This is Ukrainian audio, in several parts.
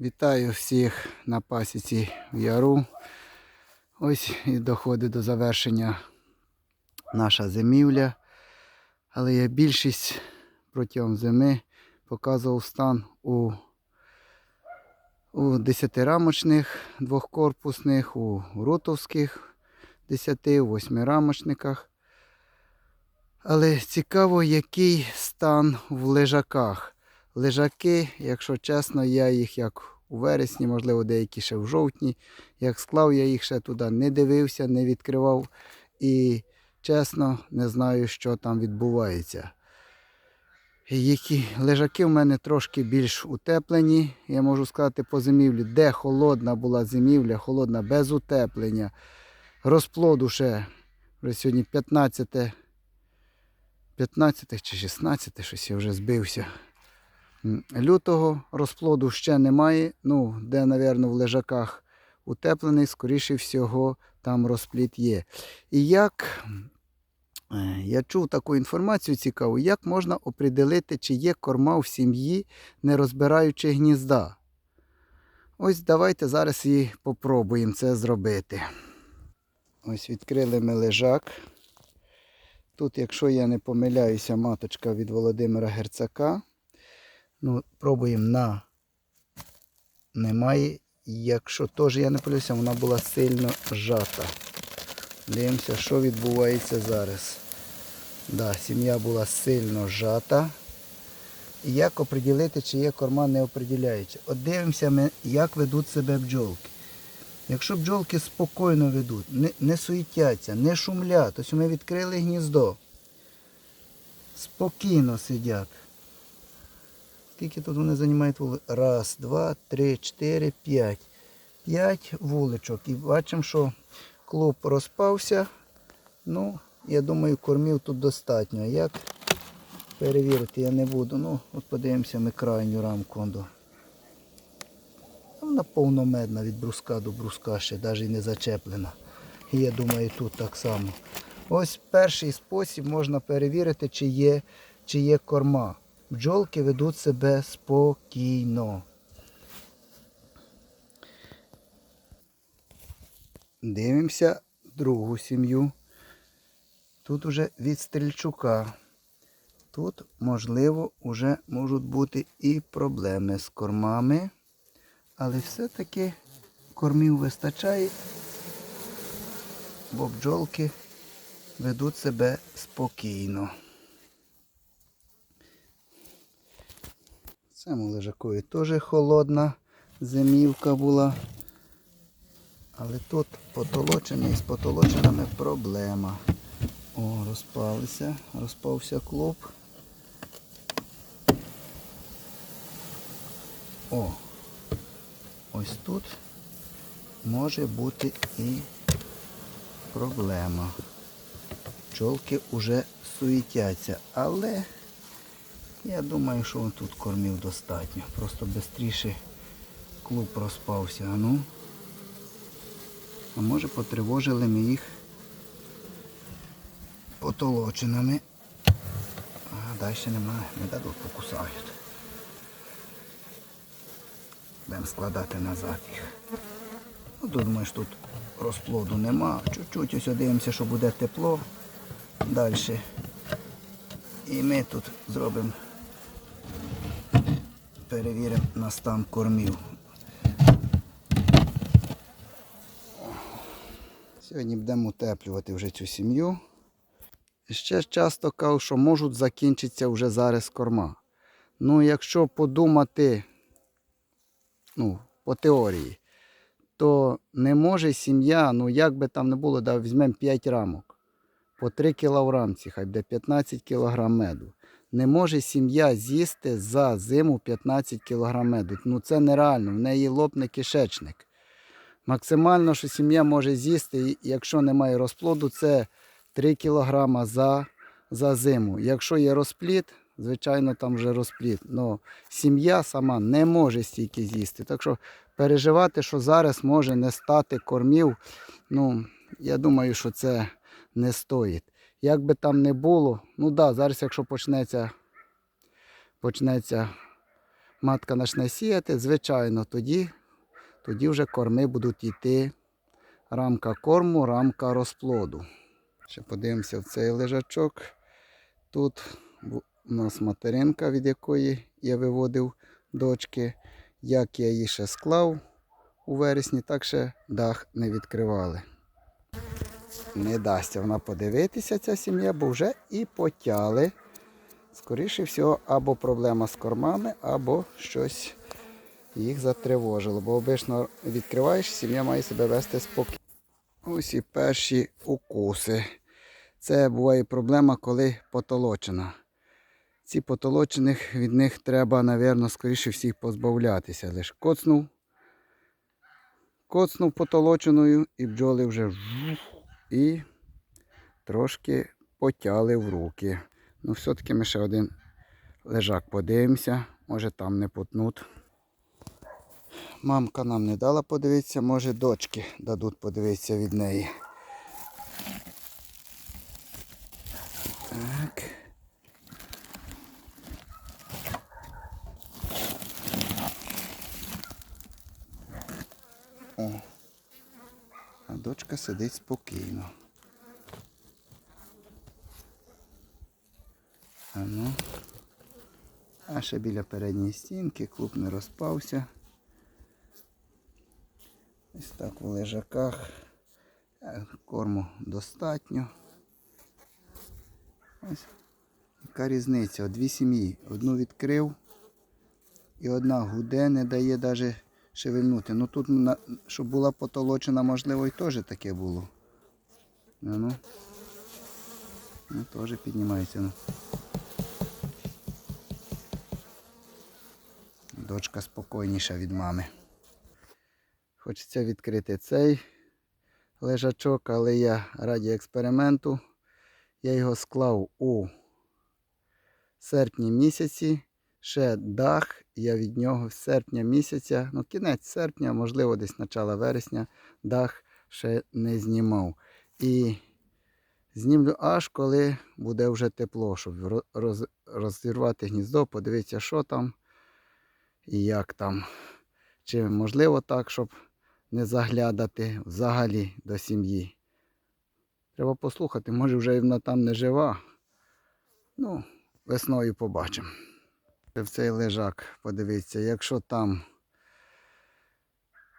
Вітаю всіх на пасіці в яру. Ось і доходить до завершення наша зимівля. Але я більшість протягом зими показував стан у, у десятирамочних двохкорпусних, у рутовських десяти, у восьмирамочниках. Але цікаво, який стан в лежаках. Лежаки, якщо чесно, я їх як у вересні, можливо, деякі ще в жовтні. Як склав, я їх ще туди не дивився, не відкривав. І чесно, не знаю, що там відбувається. Які лежаки в мене трошки більш утеплені. Я можу сказати по зимівлі, де холодна була зимівля, холодна без утеплення. Розплоду ще вже сьогодні 15, 15 чи 16, щось я вже збився. Лютого розплоду ще немає. Ну, де, напевно, в лежаках утеплений, скоріше всього, там розплід є. І як е, я чув таку інформацію цікаву, як можна определити, чи є корма в сім'ї, не розбираючи гнізда. Ось давайте зараз і попробуємо це зробити. Ось відкрили ми лежак. Тут, якщо я не помиляюся, маточка від Володимира Герцака. Ну, пробуємо на немає. Якщо теж я не помиляюся, вона була сильно зжата. Дивимося, що відбувається зараз. Да, сім'я була сильно зжата. І як оприділити, чи є корма не оприділяюча? От дивимося, ми, як ведуть себе бджолки. Якщо бджолки спокійно ведуть, не, не суетяться, не шумлять, ось ми відкрили гніздо. Спокійно сидять. Скільки тут вони займають вулиць? Раз, два, три, чотири, п'ять. П'ять вуличок. І бачимо, що клуб розпався. Ну, я думаю, кормів тут достатньо. Як перевірити я не буду. Ну, от подивимося ми крайню рамку. Вона повномедна від бруска до бруска ще навіть не зачеплена. І я думаю, тут так само. Ось перший спосіб можна перевірити, чи є, чи є корма. Бджолки ведуть себе спокійно. Дивимося другу сім'ю. Тут уже від стрільчука. Тут, можливо, вже можуть бути і проблеми з кормами. Але все-таки кормів вистачає, бо бджолки ведуть себе спокійно. Цьому лежакові теж холодна зимівка була. Але тут потолочення і з потолоченими проблема. О, розпалися, розпався клуб. О, ось тут може бути і проблема. Пчолки вже суетяться, але я думаю, що вон тут кормів достатньо. Просто швидше клуб розпався. А ну. А може потривожили ми їх потолочинами. А далі немає, не дадуть, покусають. Будемо складати назад їх. Ну, тут, думаєш, тут розплоду нема. Чуть-чуть ось дивимося, що буде тепло. Далі. І ми тут зробимо, перевіримо на стан кормів. Сьогодні будемо утеплювати вже цю сім'ю. Ще часто кажу, що можуть закінчитися вже зараз корма. Ну, якщо подумати, ну, по теорії, то не може сім'я, ну як би там не було, да, візьмемо 5 рамок. По 3 кг в рамці, хай буде 15 кг меду. Не може сім'я з'їсти за зиму 15 кг меду. Ну це нереально, в неї лопне кишечник. Максимально, що сім'я може з'їсти, якщо немає розплоду, це 3 кг за, за зиму. Якщо є розплід, звичайно, там вже розплід. Но сім'я сама не може стільки з'їсти. Так що переживати, що зараз може не стати кормів, ну, я думаю, що це не стоїть. Як би там не було, ну да, зараз, якщо почнеться, почнеться матка почне сіяти, звичайно, тоді, тоді вже корми будуть йти. Рамка корму, рамка розплоду. Ще подивимося в цей лежачок. Тут у нас материнка, від якої я виводив дочки. Як я її ще склав у вересні, так ще дах не відкривали. Не дасться вона подивитися, ця сім'я, бо вже і потяли. Скоріше всього, або проблема з кормами, або щось їх затривожило. Бо обично відкриваєш, сім'я має себе вести спокійно. Ось і перші укуси. Це буває проблема, коли потолочена. Ці потолочених від них треба, напевно, скоріше всіх позбавлятися. Лиш коцнув, коцнув потолоченою і бджоли вже і трошки потяли в руки. Ну, все-таки ми ще один лежак подивимося, може там не потнуть. Мамка нам не дала подивитися, може дочки дадуть подивитися від неї. Так. О. Дочка сидить спокійно. А ну. А ще біля передньої стінки клуб не розпався. Ось так в лежаках. Е, Корму достатньо. Ось яка різниця. Дві сім'ї. Одну відкрив і одна гуде, не дає навіть шевельнути. Ну тут, щоб була потолочена, можливо, і теж таке було. Ну, ну. Ну, теж піднімається. Ну. Дочка спокійніша від мами. Хочеться відкрити цей лежачок, але я раді експерименту. Я його склав у серпні місяці. Ще дах, я від нього з серпня місяця, ну кінець серпня, можливо, десь начало вересня, дах ще не знімав. І знімлю аж коли буде вже тепло, щоб роз, розірвати гніздо, подивитися, що там і як там. Чи можливо так, щоб не заглядати взагалі до сім'ї. Треба послухати, може вже вона там не жива. Ну, весною побачимо. В цей лежак подивіться, якщо там,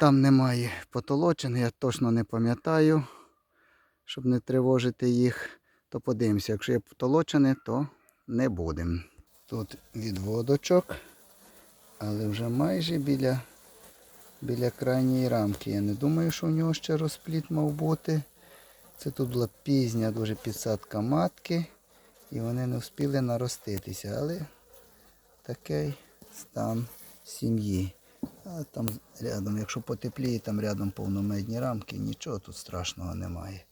там немає потолочин, я точно не пам'ятаю, щоб не тривожити їх, то подивимося. Якщо є потолочене, то не будемо. Тут відводочок, але вже майже біля, біля крайньої рамки. Я не думаю, що в нього ще розпліт мав бути. Це тут була пізня дуже підсадка матки, і вони не встигли нароститися. Але такий стан сім'ї. А там рядом, якщо потепліє, там рядом повномедні рамки, нічого тут страшного немає.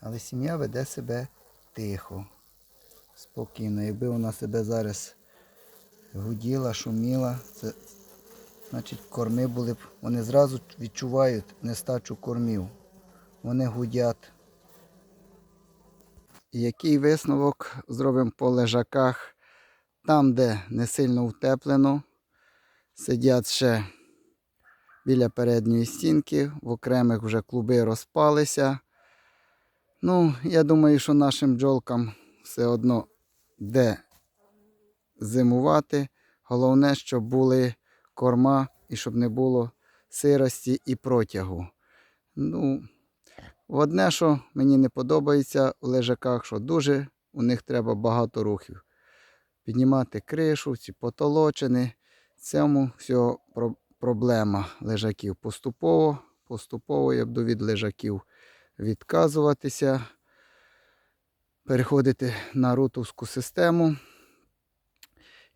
Але сім'я веде себе тихо, спокійно. Якби вона себе зараз гуділа, шуміла, це значить корми були б, вони зразу відчувають нестачу кормів. Вони гудять. Який висновок зробимо по лежаках? Там, де не сильно утеплено, сидять ще біля передньої стінки, в окремих вже клуби розпалися. Ну, я думаю, що нашим бджолкам все одно де зимувати. Головне, щоб були корма і щоб не було сирості і протягу. Ну, одне, що мені не подобається в лежаках, що дуже у них треба багато рухів. Піднімати кришу, ці потолочини. Цьому всього про- проблема лежаків. Поступово, поступово я буду від лежаків відказуватися, переходити на рутовську систему.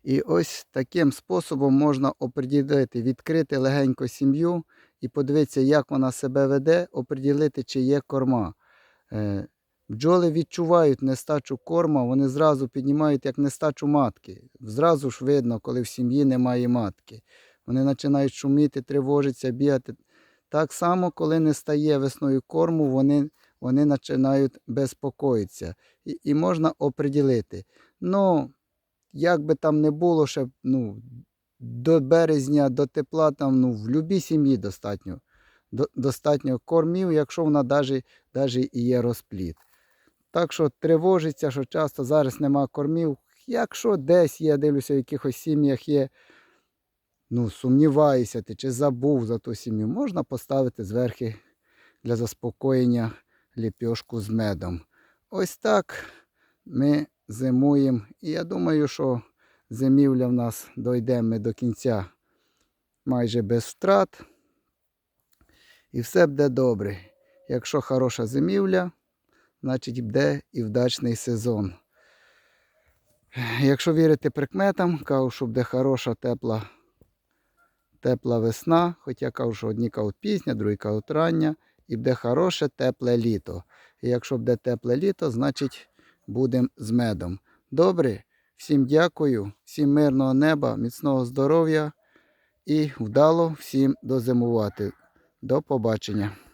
І ось таким способом можна оприділити, відкрити легенько сім'ю і подивитися, як вона себе веде, оприділити, чи є корма. Е, Бджоли відчувають нестачу корма, вони зразу піднімають як нестачу матки. Зразу ж видно, коли в сім'ї немає матки. Вони починають шуміти, тривожитися, бігати. Так само, коли не стає весною корму, вони, вони починають безпокоїтися. І, і можна оприділити. Ну, як би там не було, ще ну, до березня, до тепла, там, ну, в будь-якій сім'ї достатньо. До- достатньо кормів, якщо вона навіть, і є розплід. Так що тривожиться, що часто зараз нема кормів. Якщо десь є, дивлюся, в якихось сім'ях є, ну, сумніваюся, ти чи забув за ту сім'ю, можна поставити зверхи для заспокоєння ліпьошку з медом. Ось так ми зимуємо. І я думаю, що зимівля в нас дойде ми до кінця майже без втрат. І все буде добре. Якщо хороша зимівля, значить буде і вдачний сезон. Якщо вірити прикметам, кажу, що буде хороша тепла, тепла весна, хоча кажу, що одні кажуть пізня, другі кажуть рання, і буде хороше тепле літо. І якщо буде тепле літо, значить будемо з медом. Добре, всім дякую, всім мирного неба, міцного здоров'я і вдало всім дозимувати. До побачення.